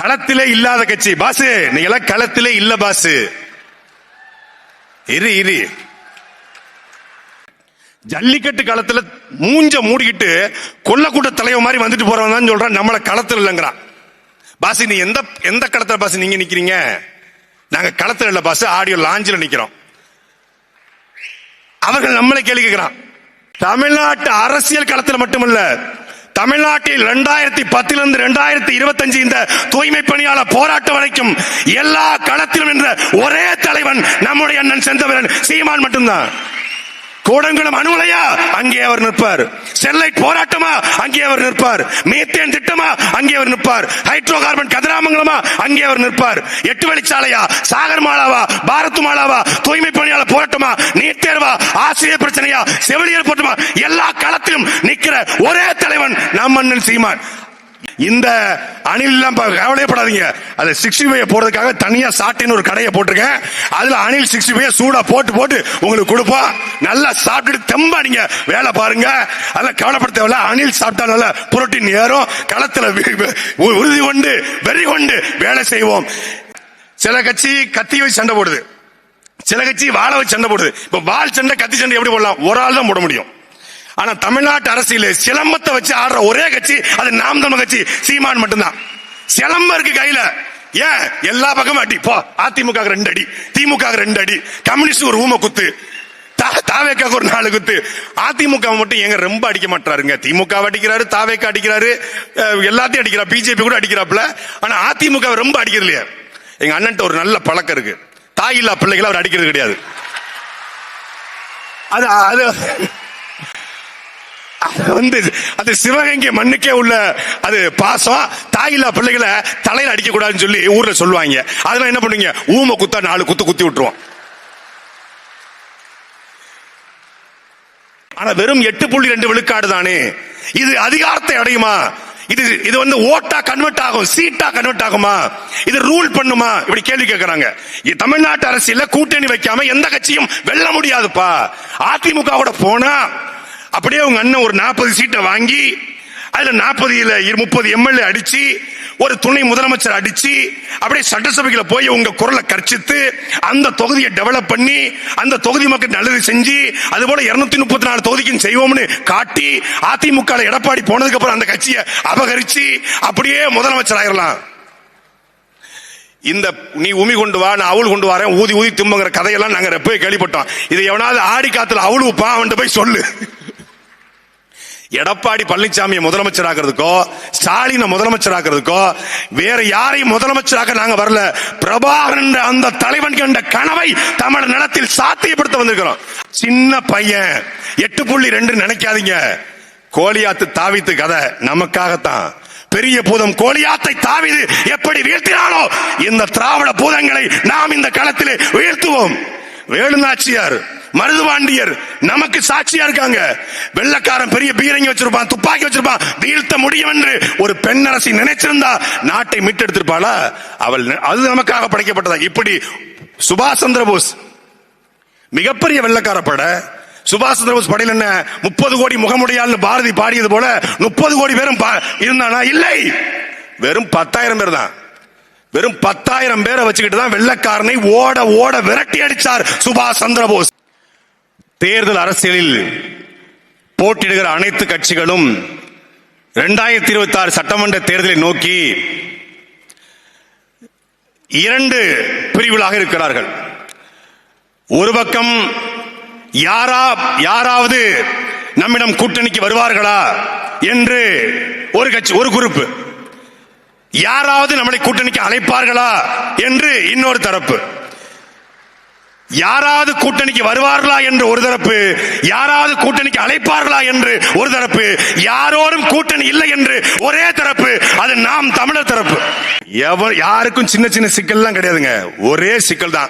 களத்திலே இல்லாத கட்சி. பாசு நீங்க எல்லாம் களத்திலே இல்ல பாசு. இரு இரு. ஜல்லிக்கட்டு களத்துல மூஞ்ச மூடிக்கிட்டு கொல்லக்கூட்ட தலைவர் மாதிரி வந்துட்டு போறவன் தான் சொல்றான். நம்மள களத்துல இல்லைங்கிறான். பாசு நீ எந்த எந்த களத்துல பாஸ் நீங்க நிக்கிறீங்க? நாங்க களத்துல இல்ல பாசு ஆடியோ லாஞ்சில் நிக்கிறோம். அவர்கள் நம்மளை கேள்வி கேட்கிறான். தமிழ்நாட்டு அரசியல் களத்தில் மட்டுமல்ல தமிழ்நாட்டில் ரெண்டாயிரத்தி பத்திலிருந்து ரெண்டாயிரத்தி இருபத்தஞ்சு இந்த தூய்மை பணியாளர் போராட்டம் வரைக்கும் எல்லா களத்திலும் என்ற ஒரே தலைவன் நம்முடைய அண்ணன் செந்தவரன் சீமான் மட்டும்தான். கூடங்குளம் அணுலையா அங்கே அவர் நிற்பார். ஸ்டெர்லைட் போராட்டமா? அங்கே அவர் நிற்பார். மீத்தேன் திட்டமா? அங்கே அவர் நிற்பார். Hydro carbon கதிராமங்கலமா? அங்கே அவர் நிற்பார். எட்டு வழிச்சாலையா? சாகர் மாலாவா? பாரத் மாலாவா? தூய்மை பணியாளர் போராட்டமா? நீட் தேர்வா? ஆசிரியர் பிரச்சனையா? செவிலியர் போராட்டமா? எல்லா களத்திலும் நிற்கிற ஒரே தலைவன் நம் அண்ணன் சீமான். இந்த அணில் எல்லாம் கவலையப்படாதீங்க அது சிக்ஸ்டி ஃபைவ் போறதுக்காக தனியா சாட்டின்னு ஒரு கடையை போட்டிருக்கேன். அதுல அணில் சிக்ஸ்டி ஃபைவ் சூடா போட்டு போட்டு உங்களுக்கு கொடுப்போம் நல்லா சாப்பிட்டுட்டு தெம்பா நீங்க வேலை பாருங்க. அதெல்லாம் கவலைப்பட தேவையில்ல அணில் சாப்பிட்டா நல்ல புரோட்டீன் ஏறும். களத்துல உ- உறுதி கொண்டு வெறி கொண்டு வேலை செய்வோம். சில கட்சி கத்தி வச்சு சண்டை போடுது. சில கட்சி வாழை வச்சு சண்டை போடுது. இப்ப வால் சண்டை கத்தி சண்டை எப்படி போடலாம்? ஒரு ஆள் தான் போட முடியும். ஆனா தமிழ்நாட்டு அரசியல சிலம்பத்தை வச்சு ஆடுற ஒரே கட்சி அது நாம் தமிழ் கட்சி. சீமான் மட்டும்தான். சிலம்பம் இருக்கு கையில. ஏன்? எல்லா பக்கமும் அடி. போ. அதிமுக ரெண்டு அடி. திமுக ரெண்டு அடி. கம்யூனிஸ்ட் ஒரு ஊம குத்து. தா- ஒரு நாலு குத்து. அதிமுக மட்டும் எங்க ரொம்ப அடிக்க மாட்டாருங்க. திமுக அடிக்கிறாரு தாவேக்கா அடிக்கிறாரு எல்லாத்தையும் அடிக்கிறா. பிஜேபி கூட அடிக்கிறாப்புல. ஆனா அதிமுக ரொம்ப அடிக்கிறது இல்லையா. எங்க அண்ணன்ட்ட ஒரு நல்ல பழக்கம் இருக்கு. தாயில்லா பிள்ளைகளை அவர் அடிக்கிறது கிடையாது. அது அது வந்து அது சிவகங்கை மண்ணுக்கே உள்ள அது பாசம். தாயில்லா பிள்ளைகளை தலையில அடிக்க கூடாதுன்னு சொல்லி ஊர்ல சொல்லுவாங்க. அதெல்லாம் என்ன பண்ணுவீங்க? ஊம குத்தா நாலு குத்து குத்தி விட்டுருவோம். ஆனா வெறும் எட்டு புள்ளி ரெண்டு விழுக்காடு தானே. இது அதிகாரத்தை அடையுமா? இது இது வந்து ஓட்டா கன்வெர்ட் ஆகும் சீட்டா கன்வெர்ட் ஆகுமா? இது ரூல் பண்ணுமா? இப்படி கேள்வி கேட்கறாங்க தமிழ்நாட்டு அரசியல கூட்டணி வைக்காம எந்த கட்சியும் வெல்ல முடியாதுப்பா. அதிமுக கூட போனா அப்படியே உங்க அண்ணன் ஒரு நாற்பது சீட்டை வாங்கி அதுல நாற்பதுல முப்பது எம்எல்ஏ அடிச்சு ஒரு துணை முதலமைச்சர் அடிச்சு அப்படியே சட்டசபைக்குள்ள போய் உங்க குரலை கர்ச்சித்து அந்த தொகுதியை டெவலப் பண்ணி அந்த தொகுதி மக்கள் நல்லது செஞ்சு அது போல இருநூத்தி முப்பத்தி நாலு தொகுதிக்கும் செய்வோம்னு காட்டி அதிமுக எடப்பாடி போனதுக்கு அப்புறம் அந்த கட்சியை அபகரிச்சு அப்படியே முதலமைச்சர் ஆயிரலாம். இந்த நீ உமி கொண்டு வா நான் அவள் கொண்டு வரேன் ஊதி ஊதி தும்புங்கிற கதையெல்லாம் நாங்க போய் கேள்விப்பட்டோம். இது எவனாவது ஆடி காத்துல அவள் அவன்கிட்ட போய் சொல்லு. எடப்பாடி பழனிசாமியை முதலமைச்சராக்குறதுக்கோ ஸ்டாலினை முதலமைச்சராக்கிறதுக்கோ வேற யாரையும் முதலமைச்சராக நாங்க வரல. பிரபாகரன் அந்த தலைவன் கண்ட கனவை தமிழ் நிலத்தில் சாத்தியப்படுத்த வந்திருக்கிறோம். சின்ன பையன் எட்டு புள்ளி ரெண்டு நினைக்காதீங்க. கோழியாத்து தாவித்து கதை நமக்காகத்தான். பெரிய பூதம் கோழியாத்தை தாவிது எப்படி வீழ்த்தினாலோ இந்த திராவிட பூதங்களை நாம் இந்த களத்திலே வீழ்த்துவோம். வேலுநாச்சியார் மருதுபாண்டியர் நமக்கு சாட்சியா இருக்காங்க. வெள்ளக்காரன் பெரிய பீரங்கி வச்சிருப்பான் துப்பாக்கி வச்சிருப்பான். வீழ்த்த முடியும் என்று ஒரு பெண்ணரசி நினைச்சிருந்தா நாட்டை மீட்டெடுத்திருப்பாளா? அவள் அது நமக்காக படைக்கப்பட்டதா? இப்படி சுபாஷ் சந்திர போஸ் மிகப்பெரிய வெள்ளக்கார பட. சுபாஷ் சந்திர போஸ் படையில் என்ன முப்பது கோடி முகமுடையாள்னு பாரதி பாடியது போல முப்பது கோடி பேரும் பா- இருந்தானா? இல்லை. வெறும் பத்தாயிரம் பேர் தான். வெறும் பத்தாயிரம் பேரை வச்சுக்கிட்டு தான் வெள்ளக்காரனை ஓட ஓட விரட்டி அடிச்சார் சுபாஷ் சந்திர போஸ். தேர்தல் அரசியலில் போட்டியிடுகிற அனைத்து கட்சிகளும் இரண்டாயிரத்தி இருபத்தி ஆறு சட்டமன்ற தேர்தலை நோக்கி இரண்டு பிரிவுகளாக இருக்கிறார்கள். ஒரு பக்கம் யாரா யாராவது நம்மிடம் கூட்டணிக்கு வருவார்களா என்று ஒரு கட்சி ஒரு குறிப்பு யாராவது நம்மளை கூட்டணிக்கு அழைப்பார்களா என்று இன்னொரு தரப்பு. யாராவது கூட்டணிக்கு வருவார்களா என்று ஒரு தரப்பு யாராவது கூட்டணிக்கு அழைப்பார்களா என்று ஒரு தரப்பு யாரோரும் கூட்டணி இல்லை என்று ஒரே தரப்பு அது நாம் தமிழர் தரப்பு. எவ யாருக்கும் சின்ன சின்ன சிக்கல்லாம் கிடையாதுங்க. ஒரே சிக்கல் தான்.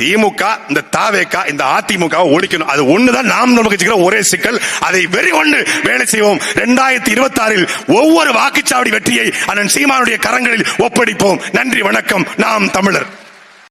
திமுக இந்த தாவேக்கா இந்த அதிமுக ஒழிக்கணும். அது ஒண்ணுதான் நாம் நமக்கு ஒரே சிக்கல். அதை வெறி ஒன்று வேலை செய்வோம். இரண்டாயிரத்தி இருபத்தி ஆறில் ஒவ்வொரு வாக்குச்சாவடி வெற்றியை அண்ணன் சீமானுடைய கரங்களில் ஒப்படைப்போம். நன்றி வணக்கம். நாம் தமிழர்.